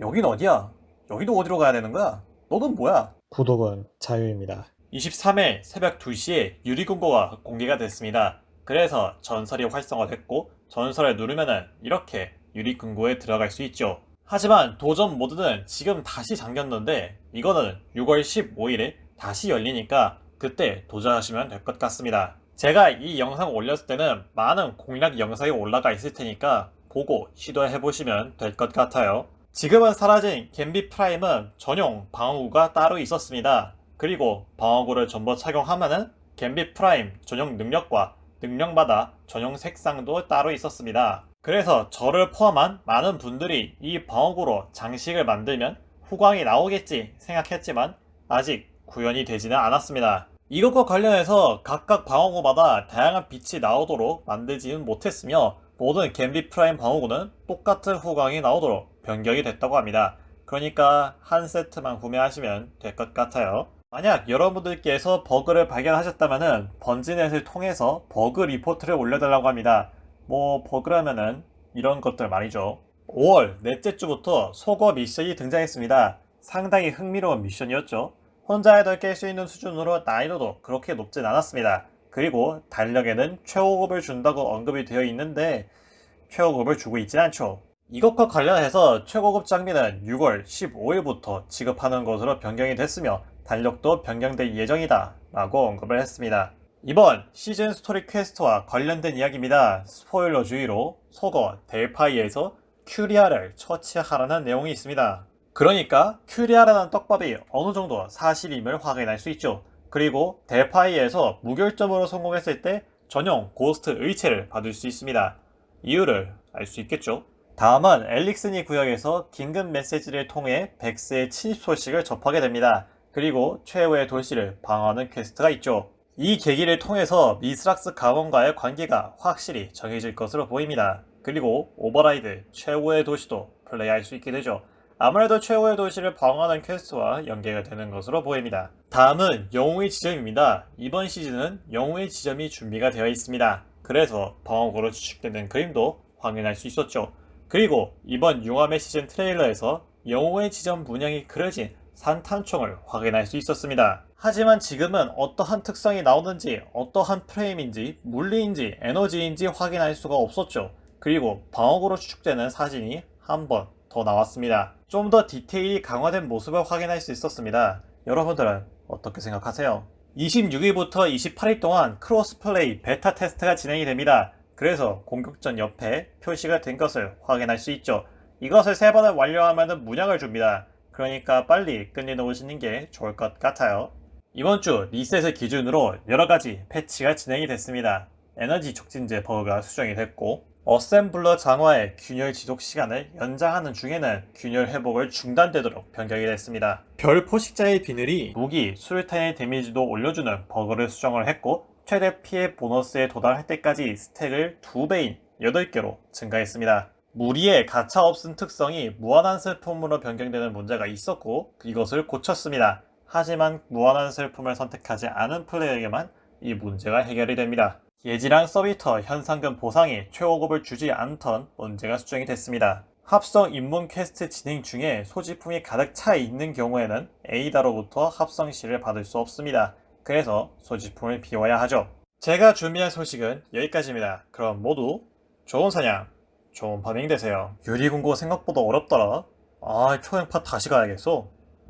여긴 어디야? 여기도 어디로 가야 되는 거야? 너는 뭐야? 구독은 자유입니다. 23일 새벽 2시에 유리공고가 공개가 됐습니다. 그래서 전설이 활성화됐고 전설을 누르면은 이렇게 유리공고에 들어갈 수 있죠. 하지만 도전 모드는 지금 다시 잠겼는데 이거는 6월 15일에 다시 열리니까 그때 도전하시면 될 것 같습니다. 제가 이 영상 올렸을 때는 많은 공략 영상이 올라가 있을 테니까 보고 시도해 보시면 될 것 같아요. 지금은 사라진 갬비 프라임은 전용 방어구가 따로 있었습니다. 그리고 방어구를 전부 착용하면은 갬비 프라임 전용 능력과 능력마다 전용 색상도 따로 있었습니다. 그래서 저를 포함한 많은 분들이 이 방어구로 장식을 만들면 후광이 나오겠지 생각했지만 아직 구현이 되지는 않았습니다. 이것과 관련해서 각각 방어구마다 다양한 빛이 나오도록 만들지는 못했으며 모든 갬비 프라임 방어구는 똑같은 후광이 나오도록 변경이 됐다고 합니다. 그러니까 한 세트만 구매하시면 될 것 같아요. 만약 여러분들께서 버그를 발견하셨다면 번지넷을 통해서 버그 리포트를 올려달라고 합니다. 뭐 버그라면은 이런 것들 말이죠. 5월 넷째 주부터 속어 미션이 등장했습니다. 상당히 흥미로운 미션이었죠. 혼자 해도 깰 수 있는 수준으로 난이도도 그렇게 높진 않았습니다. 그리고 달력에는 최고급을 준다고 언급이 되어 있는데 최고급을 주고 있진 않죠. 이것과 관련해서 최고급 장비는 6월 15일부터 지급하는 것으로 변경이 됐으며 달력도 변경될 예정이다 라고 언급을 했습니다. 이번 시즌 스토리 퀘스트와 관련된 이야기입니다. 스포일러 주의로 속어 델파이에서 큐리아를 처치하라는 내용이 있습니다. 그러니까 큐리아라는 떡밥이 어느 정도 사실임을 확인할 수 있죠. 그리고 델파이에서 무결점으로 성공했을 때 전용 고스트 의체를 받을 수 있습니다. 이유를 알 수 있겠죠. 다음은 엘릭스니 구역에서 긴급 메시지를 통해 백스의 침입 소식을 접하게 됩니다. 그리고 최후의 도시를 방어하는 퀘스트가 있죠. 이 계기를 통해서 미스락스 가원과의 관계가 확실히 정해질 것으로 보입니다. 그리고 오버라이드 최후의 도시도 플레이할 수 있게 되죠. 아무래도 최후의 도시를 방어하는 퀘스트와 연계가 되는 것으로 보입니다. 다음은 영웅의 지점입니다. 이번 시즌은 영웅의 지점이 준비가 되어 있습니다. 그래서 방어구로 추측되는 그림도 확인할 수 있었죠. 그리고 이번 융함의 시즌 트레일러에서 영웅의 지점 문양이 그려진 산탄총을 확인할 수 있었습니다. 하지만 지금은 어떠한 특성이 나오는지 어떠한 프레임인지 물리인지 에너지인지 확인할 수가 없었죠. 그리고 방어구로 추측되는 사진이 한 번 더 나왔습니다. 좀 더 디테일이 강화된 모습을 확인할 수 있었습니다. 여러분들은 어떻게 생각하세요? 26일부터 28일 동안 크로스플레이 베타 테스트가 진행이 됩니다. 그래서 공격전 옆에 표시가 된 것을 확인할 수 있죠. 이것을 세 번을 완료하면 문양을 줍니다. 그러니까 빨리 끝내놓으시는 게 좋을 것 같아요. 이번 주 리셋을 기준으로 여러 가지 패치가 진행이 됐습니다. 에너지 촉진제 버그가 수정이 됐고 어셈블러 장화의 균열 지속 시간을 연장하는 중에는 균열 회복을 중단되도록 변경이 됐습니다. 별 포식자의 비늘이 무기, 수류탄의 데미지도 올려주는 버그를 수정을 했고 최대 피해 보너스에 도달할 때까지 스택을 2배인 8개로 증가했습니다. 무리의 가차 없음 특성이 무한한 슬픔으로 변경되는 문제가 있었고 이것을 고쳤습니다. 하지만 무한한 슬픔을 선택하지 않은 플레이어에게만 이 문제가 해결이 됩니다. 예지랑 서비터 현상금 보상이 최고급을 주지 않던 문제가 수정이 됐습니다. 합성 입문 퀘스트 진행 중에 소지품이 가득 차 있는 경우에는 에이다로부터 합성 실을 받을 수 없습니다. 그래서 소지품을 비워야 하죠. 제가 준비한 소식은 여기까지입니다. 그럼 모두 좋은 사냥, 좋은 파밍 되세요. 유리공고 생각보다 어렵더라. 아, 초행파 다시 가야겠어.